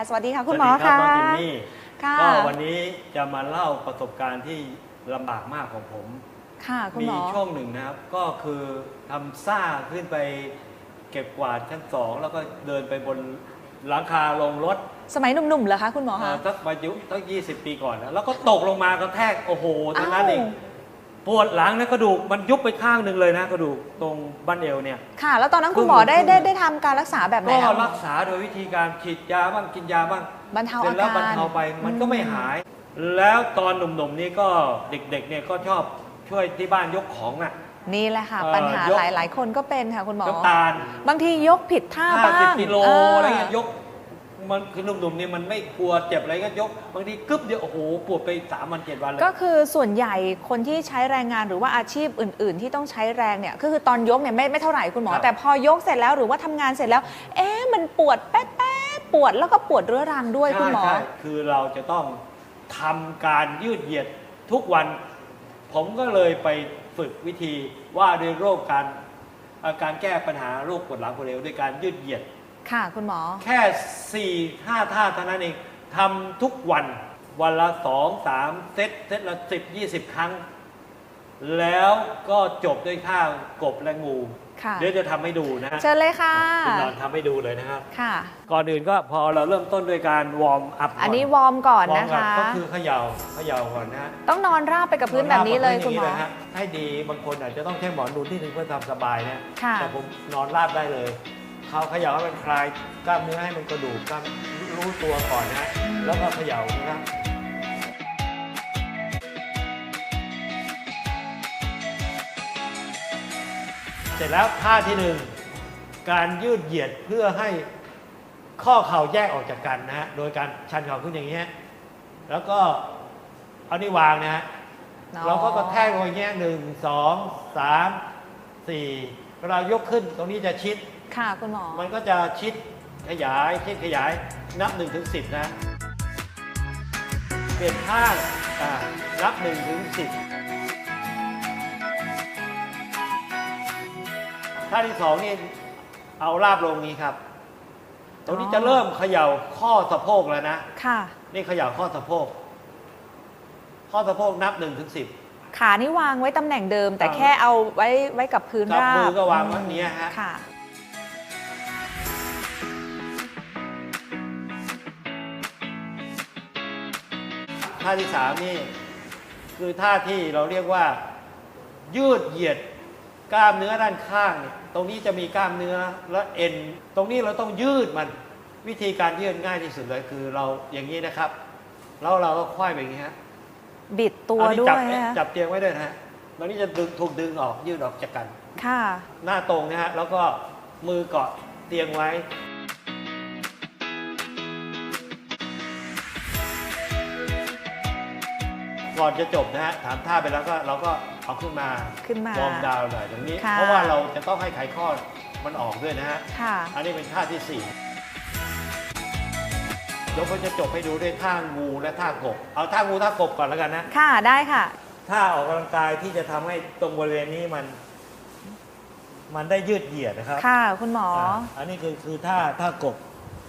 ค่ะ สวัสดีค่ะคุณหมอสวัสดีรัค่ะบน้องจิมมี่ค่ะก็วันนี้จะมาเล่าประสบการณ์ที่ลำบากมากของผม ค่ะคุณมีหมอ ช่วงหนึ่งนะครับ ก็คือทำซ่าขึ้นไปเก็บกวาดชั้นสองแล้วก็เดินไปบนหลังคาลงรถสมัยหนุ่มๆเหรอคะคุณหมอเอ่คะ อสักอายุตั้ง20ปีก่อนนะแล้วก็ตกลงมากระแทกโอ้โหทั้งนั้นเองอ้าว ปวดหลังนะกระดูกมันยุบไปข้างหนึ่งเลยนะกระดูกตรงบั้นเอวเนี่ย ค่ะ แล้วตอนนั้นคุณหมอได้ครึ่งได้ได้ทำการรักษาแบบไหนก็คะรักษาโดยวิธีการฉีดยาบ้างกินยาบ้างบรรเทาเสร็อาจแล้วกาบรรรเทาไปมันก็ไม่หาย แล้วตอนหนุ่มๆนี่ก็เด็กๆเนี่ยก็ชอบช่วยที่บ้านยกของอะ นี่แหละค่ะ เอ่อปัญหายก หลายหลายๆคนก็เป็นค่ะคุณหมอ ยกตาลบางทียกผิดท่าบ้าง50กิโลเอะไรเงี้ยยก มันคือหนุ่มๆเนี่ยมันไม่กลัวเจ็บอะไรก็ยกบางทีกึ๊บเดียวโอ้โหปวดไปสามวันเจ็ดวันเลย ก็คือส่วนใหญ่คนที่ใช้แรงงานหรือว่าอาชีพอื่น ๆ ที่ต้องใช้แรงเนี่ยก็คือตอนยกเนี่ยไม่ไม่เท่าไหร่คุณหมอ ครับแต่พอยกเสร็จแล้วหรือว่าทำงานเสร็จแล้ว เอ๊ะมันปวดแป๊ะๆปวดแล้วก็ปวดเรื้อรังด้วยคุณหมอ ใช่ใช่คือเราจะต้องทำการยืดเหยียดทุกวัน ผมก็เลยไปฝึกวิธีว่าด้วยโรคการเอ่อการแก้ปัญหาโรคปวดหลังปวดเอวด้วยการยืดเหยียด ค่ะคุณหมอ แค่4ี่ห้าท่าเท่านั้นเองทำทุกวัน วันละสองสามเซตเซตละสิบยี่สิบครั้ง แล้วก็จบด้วยท่ากบและงู ค่ะ เดี๋ยวจะทำให้ดูนะฮะเชิญเลยค่ะ คุณนอนทำให้ดูเลยนะครับ ค่ะ ก่อนอื่นก็พอเราเริ่มต้นด้วยการวอร์มอัพอันนี้วอร์มก่อนวอร์นะมก่อนคะ ก็คือเขย่าเขย่าก่อนนะฮะ ต้องนอนราบไปกับพื้นแบบนี้เลยคุณหมอ นนราบกับพื้นย่างนี้นะฮะให้ดีบางคนอาจจะต้องใช้หมอนนูนที่นึงเพื่อทำสบายนะค่ะ แต่ผมนอนราบได้เลย เขาเขย่าให้มันคลายกล้ามเนื้อให้มันกระดูกกล้ามรู้ตัวก่อนนะฮะแล้วก็เขย่านะครับเสร็จแล้วท่าที่หนึ่งการยืดเหยียดเพื่อให้ข้อเข่าแยกออกจากกันนะฮะโดยการชันเข่าขึ้นอย่างเงี้ยแล้วก็เอานี่วางนะฮะอ๋อเราก็กระแทกลงอย่างเงี้ยหนึ่งสองสามสี่เวลายกขึ้นตรงนี้จะชิด ค่ะคุณหมอ มันก็จะชิดขยายชิดขยายนับ1นถึงสินะ เปลี่ยนข้างอ่านับ1นถึงสิท่าที่สองนี่เอาราบลงนี้ครับ ตรงนี้อ๋อจะเริ่มเขย่าข้อสะโพกแล้วนะ ค่ะ นี่เขย่าข้อสะโพก ข้อสะโพกนับ1นถึงสิบขานี่วางไว้ตำแหน่งเดิม แต่ครับแค่เอาไว้ไว้กับพื้นกับราบมือก็วางไว้อย่างเนี้ยฮะค่ะ ท่าที่สามนี่คือท่าที่เราเรียกว่ายืดเหยียดกล้ามเนื้อด้านข้างเนี่ยตรงนี้จะมีกล้ามเนื้อและเอ็น ตรงนี้เราต้องยืดมันวิธีการยืดง่ายที่สุดเลยคือเราอย่างนี้นะครับ แล้วเราก็ควายแบบนี้ฮะบิดตัวอันนี้ด้วจับยนะคะจับเตียงไว้ด้วยนะฮะตรงนี้จะดึงถูกดึงออกยืดออกจากกัน ค่ะ หน้าตรงนะฮะแล้วก็มือเกาะเตียงไว้ ก่อนจะจบนะฮะถามท่าไปแล้วก็เราก็เอาขึ้นมาขึ้นมาวอร์มดาวน์หน่อยตรงนี้ ค่ะ เพราะว่าเราจะต้องให้ไขข้อมันออกด้วยนะฮะ ค่ะ อันนี้เป็นท่าที่สี่เดี๋ยวผมจะจบให้ดูด้วยท่างูและท่ากบ เอาท่างูท่ากบก่อนแล้วกันนะ ค่ะได้ค่ะ ท่าออกกำลังกายที่จะทำให้ตรงบริเวณนี้มัน มันได้ยืดเหยียดนะครับค่ะคุณหมออ่าอันนี้คือคือท่าท่ากบ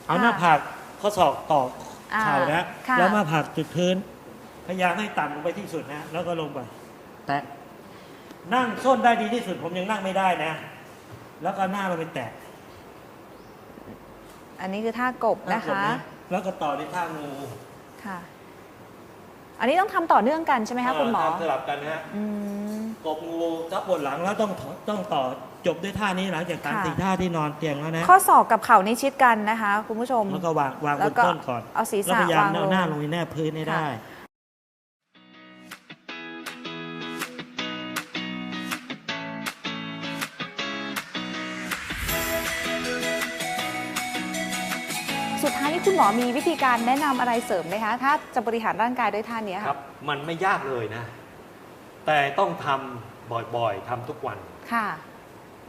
เอาค่ะหน้าผากข้อศอกต่ออาเข่านะ ค่ะ แล้วมาผากจุดพื้นพ ยายามให้ต่ำลงไปที่สุดนะ แล้วก็ลงไป แตะนั่งส้นได้ดีที่สุด ผมยังนั่งไม่ได้นะ แล้วก็หน้าเราไปแตะอันนี้คือท่ากบท่านะกบคะ แล้วก็ต่อด้วยท่างูค่ะ อันนี้ต้องทำต่อเนื่องกันใช่ไหมคะคุณหมอเทำสลับกันนะฮะ อืม กบงูทับบนหลังแล้วต้องถอต้องต่อจบด้วยท่านี้หลังจากสามค่ะ สี่ท่าที่นอนเตียงแล้วนะ ข้อศอกกับเข่านี่ชิดกันนะคะ คุณผู้ชม แล้วก็วางวางบแล้วนก็ต้นก่อนเอาศีรแล้วษะพยายามวางลเอางหน้าลงในแนบพื้นให้ได้ ค่ะ นี้คุณหมอมีวิธีการแนะนำอะไรเสริมไหมคะ ถ้าจะบริหารร่างกายด้วยท่านี้คค่ะรับ มันไม่ยากเลยนะ แต่ต้องทำบ่อยๆทำทุกวัน ค่ะ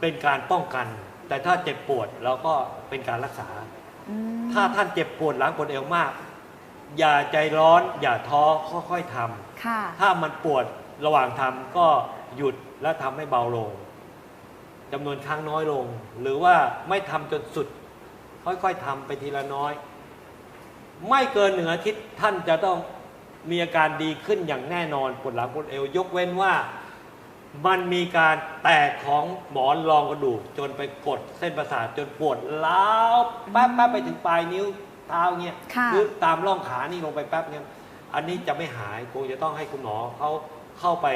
เป็นการป้องกัน แต่ถ้าเจ็บปวดเราก็เป็นการรักษา อืมถ้าท่านเจ็บปวดหลังปวดเอวมาก อย่าใจร้อน อย่าท้อค่อยๆทำ ค่ะ ถ้ามันปวดระหว่างทำก็หยุดและทำให้เบาลงจำนวนครั้งน้อยลง หรือว่าไม่ทำจนสุด ค่อยๆทำไปทีละน้อย ไม่เกินหนึ่งอาทิตย์ท่านจะต้องมีอาการดีขึ้นอย่างแน่นอนปวดหลังปวดเอวยกเว้นว่ามันมีการแตกของหมอนรองกระดูก จนไปกดเส้นประสาทจนปวดล้าวแป๊บแป๊บไปถึงปลายนิ้วเท้าเงี้ยค่ะหรือตามร่องขานี่ลงไปแป๊บเงี้ยอันนี้จะไม่หายคงจะต้องให้คุณหมอเขาเข้าไป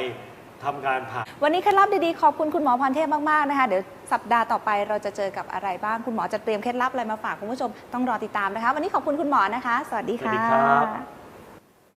ทำการผ่า วันนี้เคล็ดลับดีๆ ขอบคุณคุณหมอพรเทพมาก ๆ นะคะ เดี๋ยวสัปดาห์ต่อไปเราจะเจอกับอะไรบ้าง คุณหมอจะเตรียมเคล็ดลับอะไรมาฝากคุณผู้ชมต้องรอติดตามนะคะ วันนี้ขอบคุณคุณหมอนะคะ สวัสดีสวัสค่ะดีครับ